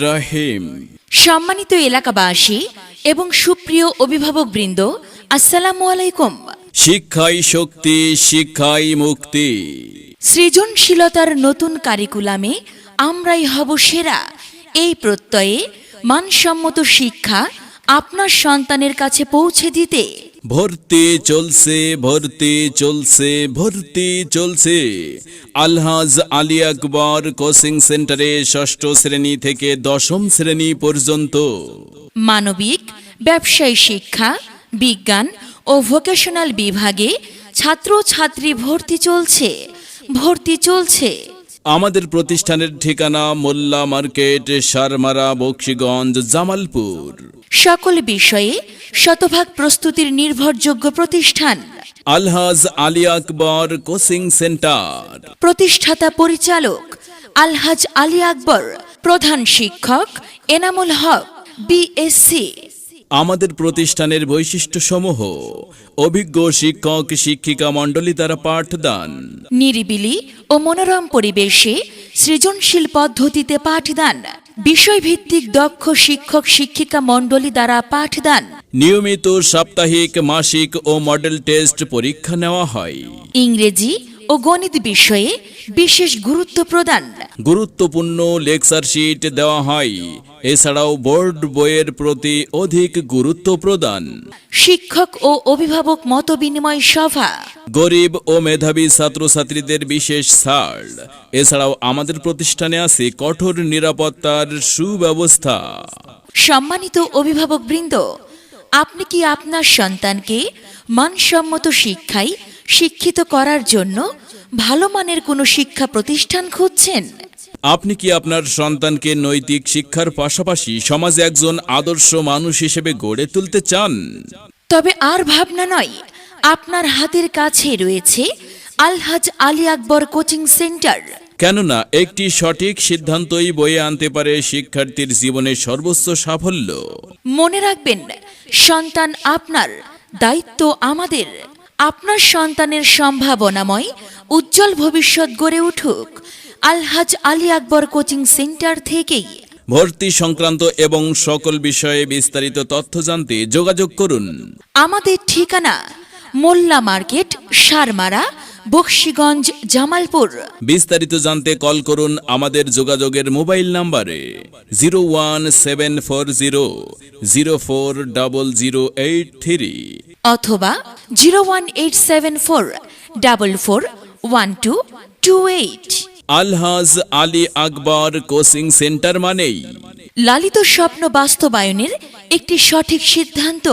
রাহিম। সম্মানিত এলাকাবাসী এবং সুপ্রিয় অভিভাবকবৃন্দ আসসালামু আলাইকুম। শিক্ষাই শক্তি শিক্ষাই মুক্তি। সৃজনশীলতার নতুন কারিকুলামে আমরাই হব সেরা। এই প্রত্যয়ে মানসম্মত শিক্ষা আপনার সন্তানের কাছে পৌঁছে দিতে ভর্তি চলছে ভর্তি চলছে ভর্তি চলছে। আলহাজ আলী আকবর কোচিং সেন্টারে ষষ্ঠ শ্রেণি থেকে দশম শ্রেণি পর্যন্ত। মানবিক ব্যবসায়ী শিক্ষা বিজ্ঞান ও ভোকেশনাল বিভাগে ছাত্র ছাত্রী ভর্তি চলছে ভর্তি চলছে। আমাদের প্রতিষ্ঠানের ঠিকানা মোল্লা মার্কেট সারমারা বক্সিগঞ্জ জামালপুর। সকল বিষয়ে শতভাগ প্রস্তুতির নির্ভরযোগ্য প্রতিষ্ঠান। Alhaj Ali Akbar coaching centre. প্রতিষ্ঠাতা পরিচালক আলহাজ আলী আকবর প্রধান শিক্ষক এনামুল হক বিএসসি আমাদের প্রতিষ্ঠানের বৈশিষ্ট্যসমূহ অভিজ্ঞ শিক্ষক শিক্ষিকা মণ্ডলী দ্বারা পাঠদান। নিরিবিলি ও মনোরম পরিবেশে সৃজনশীল পদ্ধতিতে পাঠদান। বিষয়ভিত্তিক দক্ষ শিক্ষক শিক্ষিকা মণ্ডলী দ্বারা পাঠদান। নিয়মিত সাপ্তাহিক মাসিক ও মডেল টেস্ট পরীক্ষা নেওয়া হয়। ইংরেজি ও গণিত বিষয়ে বিশেষ গুরুত্ব প্রদান। গুরুত্বপূর্ণ লেকচার শিট দেওয়া হয়। এছাড়াও বোর্ড বইয়ের প্রতি অধিক গুরুত্ব প্রদান। শিক্ষক ও অভিভাবক মতবিনিময় সভা। গরিব ও মেধাবী ছাত্রছাত্রীদের বিশেষ ছাড়। এছাড়াও আমাদের প্রতিষ্ঠানে আছে কঠোর নিরাপত্তার সুব্যবস্থা। সম্মানিত অভিভাবকবৃন্দ আপনি কি আপনার সন্তানকে মানসম্মত শিক্ষায় শিক্ষিত করার জন্য ভালো মানের কোনো শিক্ষা প্রতিষ্ঠান খুঁজছেন? আপনি কি আপনার সন্তানকে নৈতিক শিক্ষার পাশাপাশি সমাজে একজন আদর্শ মানুষ হিসেবে গড়ে তুলতে চান? তবে আর ভাবনা নয় আপনার হাতের কাছে রয়েছে আলহাজ আলী আকবর কোচিং সেন্টার। কেননা একটি সঠিক সিদ্ধান্তই বয়ে আনতে পারে শিক্ষার্থীর জীবনের সর্বোচ্চ সাফল্য। মনে রাখবেন সন্তান আপনার দায়িত্ব আমাদের। আপনার সন্তানের সম্ভাবনাময় উজ্জ্বল ভবিষ্যৎ গড়ে উঠুক। আলহাজ আলী আকবর কোচিং সেন্টার থেকেই। ভর্তি সংক্রান্ত এবং সকল বিষয়ে বিস্তারিত তথ্য জানতে যোগাযোগ করুন। আমাদের ঠিকানা মোল্লা মার্কেট সারমারা বক্সিগঞ্জ জামালপুর। বিস্তারিত জানতে কল করুন আমাদের যোগাযোগের মোবাইল নাম্বারে zero one seven four zero zero four double zero eight three. অথবা zero one eight seven four double four one two two eight. Alhaj Ali Akbar coaching centre মানেই। লালিত স্বপ্ন বাস্তবায়নের একটি সঠিক সিদ্ধান্ত।